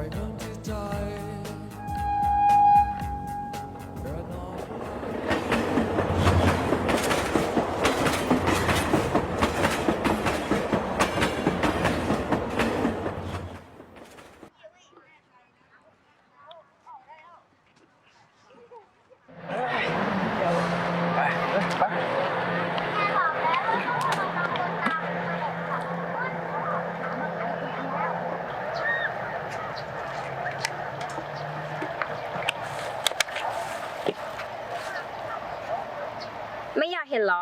Oregon.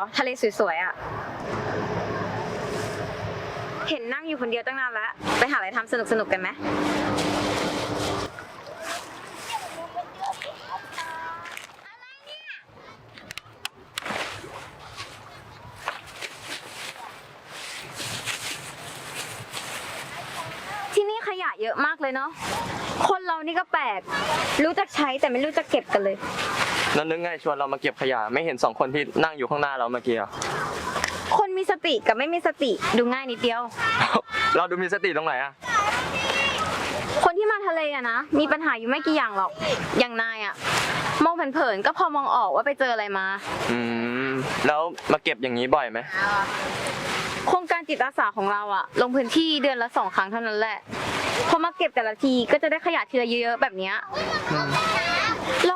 อทะเลสวยๆอะ เห็นนั่งอยู่คนเดียวตั้งนานแล้ว ไปหาอะไรทำสนุกๆกันไหมที่นี่ขยะเยอะมากเลยเนาะ คนเรานี่ก็แปลก รู้จักใช้แต่ไม่รู้จักเก็บกันเลย นั่นนึกไงชวนเรามาเก็บขยะไม่เห็นสองคนที่นั่งอยู่ข้างหน้าเราเมื่อกี้อะ คนมีสติกับไม่มีสติดูง่ายนิดเดียว เราดูมีสติตรงไหนอะคนที่มาทะเลอะนะ มีปัญหาอยู่ไม่กี่อย่างหรอก อย่างนายอะมองเผินๆก็พอมองออกว่าไปเจออะไรมา อืม แล้วมาเก็บอย่างนี้บ่อยไหม โครงการจิตอาสาของเราอะลงพื้นที่เดือนละสองครั้งเท่านั้นแหละ พอมาเก็บแต่ละทีก็จะได้ขยะทีละเยอะๆแบบเนี้ยเรา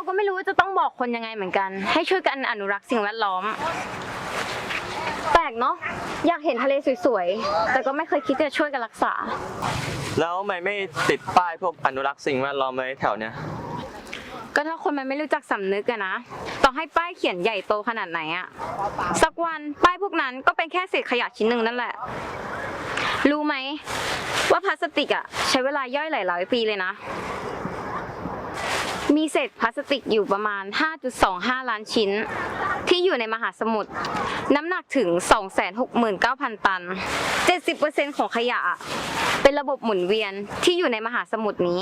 ก็ไม่รู้ว่าจะต้องบอกคนยังไงเหมือนกัน ให้ช่วยกันอนุรักษ์สิ่งแวดล้อม แปลกเนาะอยากเห็นทะเลสวยๆ แต่ก็ไม่เคยคิดจะช่วยกันรักษา แล้วทำไมไม่ติดป้ายพวกอนุรักษ์สิ่งแวดล้อมไว้แถวเนี้ย ก็ถ้าคนมันไม่รู้จักสำนึกอะนะต้องให้ป้ายเขียนใหญ่โตขนาดไหนอะสักวันป้ายพวกนั้นก็เป็นแค่เศษขยะชิ้นหนึ่งนั่นแหละ รู้ไหม ว่าพลาสติกอะใช้เวลาย่อยหลายร้อยปีเลยนะ มีเศษพลาสติกอยู่ประมาณ 5.25 ล้านชิ้น ที่อยู่ในมหาสมุทร น้ำหนักถึง 269,000 ตัน 70%ของขยะ เป็นระบบหมุนเวียนที่อยู่ในมหาสมุทรนี้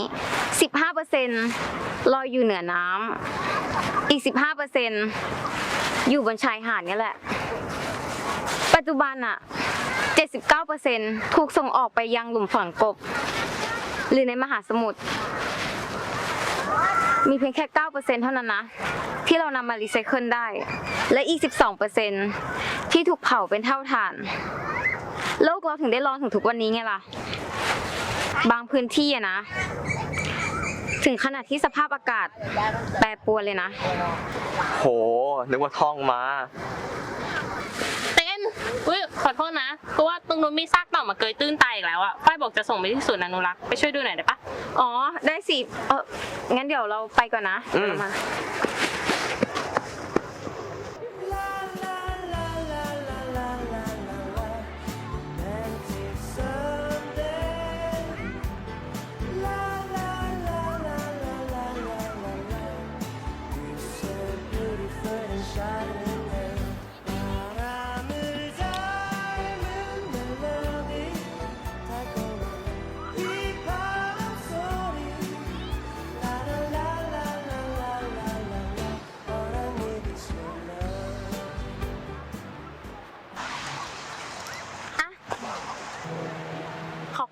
15%ลอยอยู่เหนือน้ำ อีก 15%อยู่บนชายหาดนี่แหละ ปัจจุบันอะ79%ถูกส่งออกไปยังหลุมฝังกบ หรือในมหาสมุทร มีเพียงแค่ 9%เท่านั้นนะ ที่เรานำมารีไซเคิลได้ และอีก 12%ที่ถูกเผาเป็นเท่าฐาน โลกเราถึงได้ร้อนถึงทุกวันนี้ไงล่ะ บางพื้นที่อะนะ ถึงขนาดที่สภาพอากาศแปรปรวนเลยนะ โห นึกว่าท่องมา อุ้ยขอโทษนะคือว่าตรงนู้นมีซากเต่ามาเกยตื้นตายอีกแล้วอะป้ายบอกจะส่งไปที่ศูนย์อนุรักษ์ไปช่วยดูหน่อยได้ปะอ๋อ ได้สิ เอองั้นเดี๋ยวเราไปก่อนนะอืม เดี๋ยวเรามา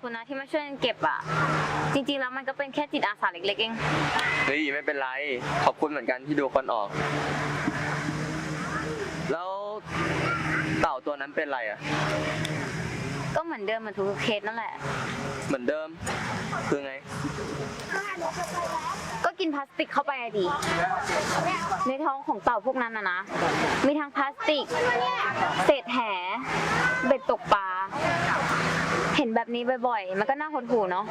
คุณนะที่มาช่วยกันเก็บอะ จริงๆแล้วมันก็เป็นแค่จิตอาสาเล็กๆเอง เฮ้ยไม่เป็นไร ขอบคุณเหมือนกันที่ดูคนออก แล้วเต่าตัวนั้นเป็นไรอะก็เหมือนเดิมเหมือนทุกๆเคสนั่นแหละ เหมือนเดิม คือไง ก็กินพลาสติกเข้าไปอะดิ ในท้องของเต่าพวกนั้นนะนะ มีทั้งพลาสติก เศษแห เบ็ดตกปลา เห็นแบบนี้บ่อยๆ มันก็น่าหดหู่เนาะ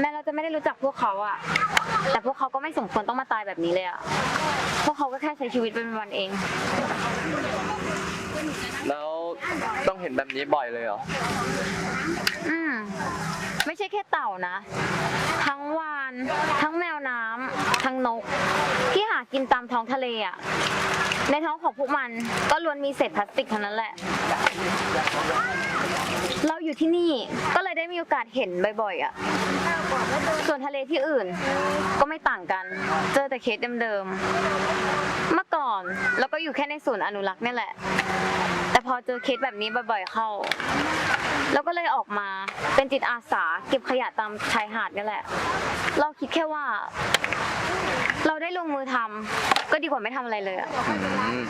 แม้เราจะไม่ได้รู้จักพวกเขาอะแต่พวกเขาก็ไม่สมควรต้องมาตายแบบนี้เลยอะพวกเขาก็แค่ใช้ชีวิตเป็นวันๆเอง แล้วต้องเห็นแบบนี้บ่อยเลยเหรอ อืม ไม่ใช่แค่เต่านะ ทั้งวาน ทั้งแมวน้ำทั้งนก ที่หากินตามท้องทะเลอะ ในท้องของพวกมันก็ล้วนมีเศษพลาสติกเท่านั้นแหละ เราอยู่ที่นี่ก็เลยได้มีโอกาสเห็นบ่อยๆอะ ส่วนทะเลที่อื่นก็ไม่ต่างกัน เจอแต่เคสเดิมๆ เมื่อก่อนเราก็อยู่แค่ในศูนย์อนุรักษ์นี่แหละ แต่พอเจอเคสแบบนี้บ่อยๆเข้า แล้วก็เลยออกมาเป็นจิตอาสา เก็บขยะตามชายหาดนี่แหละ เราคิดแค่ว่า เราได้ลงมือทำก็ดีกว่าไม่ทำอะไรเลยอะอืม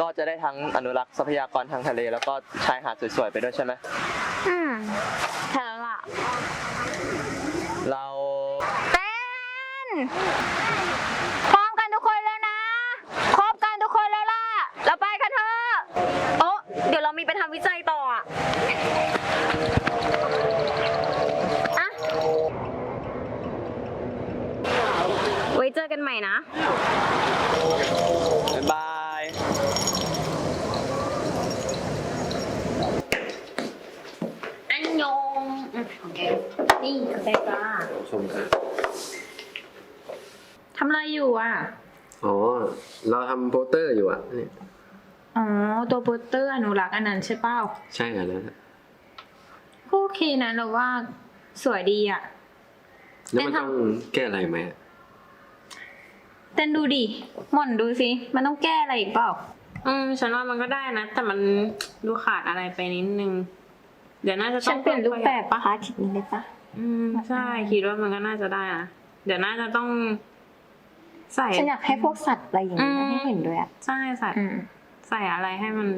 ก็จะได้ทั้งอนุรักษ์ทรัพยากรทางทะเล แล้วก็ชายหาดสวยๆไปด้วยใช่ไหมอืมใช่แล้วล่ะเรา เต้นพร้อมกันทุกคนแล้วนะ ครบกันทุกคนแล้วล่ะ เราไปกันเถอะโอ้เดี๋ยวเรามีไปทำวิจัยต่ออะอะไว้เจอกันใหม่นะ บ๊ายบาย มครับทำอะไรอยู่อะ อ๋อ เราทำโปสเตอร์อยู่อะเนี่ยอ๋อ ตัวโปสเตอร์อนุรักษ์อันนั้นใช่เป้าใช่อันนั้นอะก็โอเคนะเราว่าสวยดีอะ แล้วมันเต้นทำต้องแก้อะไรไหมอะเต้นดูดิหม่อนดูสิมันต้องแก้อะไรอีกเปล่า อืมฉันว่ามันก็ได้นะ แต่มันดูขาดอะไรไปนิดนึง เดี๋ยวน่าจะต้ฉัอนงเปลี่ยนรูปแบบปะพาร์ทนี้ได้ปะอืมใช่คิดว่ามันก็น่าจะได้นะเดี๋ยวน่าจะต้อง ใส่ ฉันอยากให้พวกสัตว์อะไรอย่างนี้อืมให้เห็นด้วยอะใช่ใส่อืมใส่อะไรให้มัน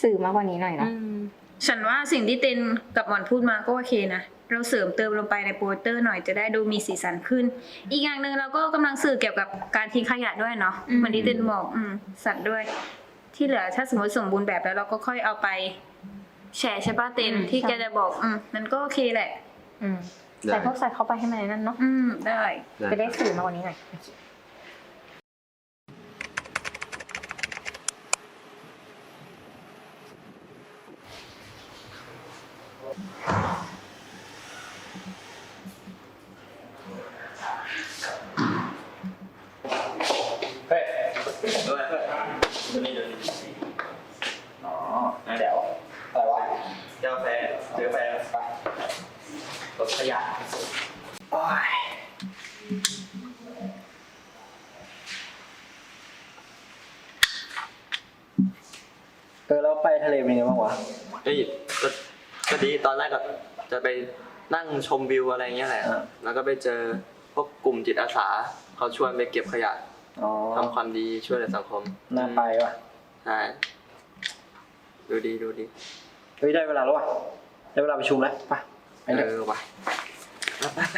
สื่อมากกว่านี้หน่อยเนาะอืม ฉันว่าสิ่งที่เต้นกับหม่อนพูดมาก็โอเคนะ เราเสริมเติมลงไปในโปสเตอร์หน่อยจะได้ดูมีสีสันขึ้น อีกอย่างหนึ่งเราก็กำลังสื่อเกี่ยวกับการทิ้งขยะด้วยเนาะอืมเหมือนที่เต้นบอกอืมสัตว์ด้วย ที่เหลือถ้าสมมติสมบูรณ์แบบแล้วเราก็ค่อยเอาไป แชร์ใช่ป่ะเต้นที่แกจะบอก อืมมันก็โอเคแหละ อืมใส่พวกสัตว์เข้าไปให้มันในนั่นเนาะอืมได้ จะได้สื่อมากกว่านี้หน่อยเดี๋ยวอะไรวะกาแฟเดี๋ยวแฟไปรถขยะโอ้ย เออ แล้วไปทะเลเป็นไงบ้างวะเฮ้ยก็ก็ดีตอนแรกก็จะไปนั่งชมวิวอะไรเงี้ยแหละ อ่า แล้วก็ไปเจอพวกกลุ่มจิตอาสาเขาชวนไปเก็บขยะอ๋อทำความดีช่วยเหลือสังคมน่าไปว่ะใช่ดูดีดูดีเฮ้ยได้เวลาแล้วว่ะได้เวลาประชุมแล้วไปไปเอเลยอว่ะไปไปไป